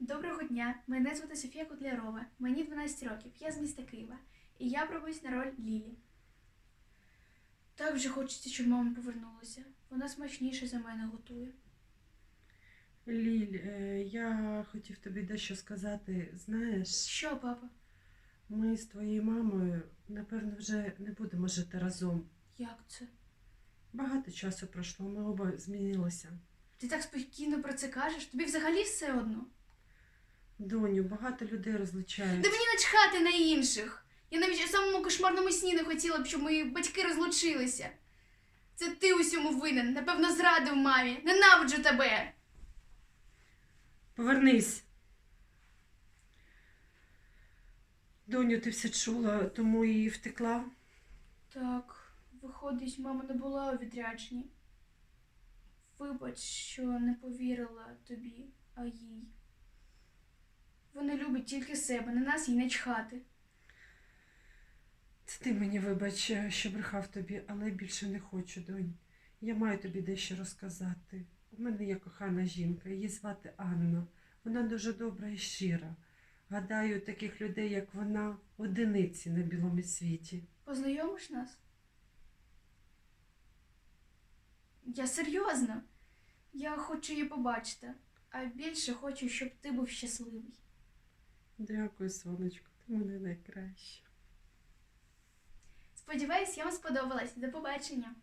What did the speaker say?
Доброго дня, мене звати Софія Котлярова, мені 12 років, я з міста Києва, і я пробуюсь на роль Лілі. Так вже хочеться, щоб мама повернулася. Вона смачніше за мене готує. Ліль, е, я хотів тобі дещо сказати. Знаєш, Що, папа? ми з твоєю мамою, напевно, вже не будемо жити разом. Як це? Багато часу пройшло, ми оба змінилися. Ти так спокійно про це кажеш? Тобі взагалі все одно. Доню, багато людей розлучають. Да мені начхати на інших. Я навіть у самому кошмарному сні не хотіла б, щоб мої батьки розлучилися. Це ти усьому винен, напевно, зрадив мамі. Ненавиджу тебе. Повернись. Доню, ти все чула, тому і втекла. Так, виходить, мама не була у відрядженні. Вибач, що не повірила тобі, а їй. Вона любить тільки себе, на нас їй не чхати. Це ти мені вибач, що брехав тобі, але більше не хочу, донь. Я маю тобі дещо розказати. У мене є кохана жінка, її звати Анна. Вона дуже добра і щира. Гадаю, таких людей, як вона, одиниці на білому світі. Познайомиш нас? Я серйозно. Я хочу її побачити, а більше хочу, щоб ти був щасливий. Дякую, сонечко, ти мене найкраще. Сподіваюсь, я вам сподобалась. До побачення.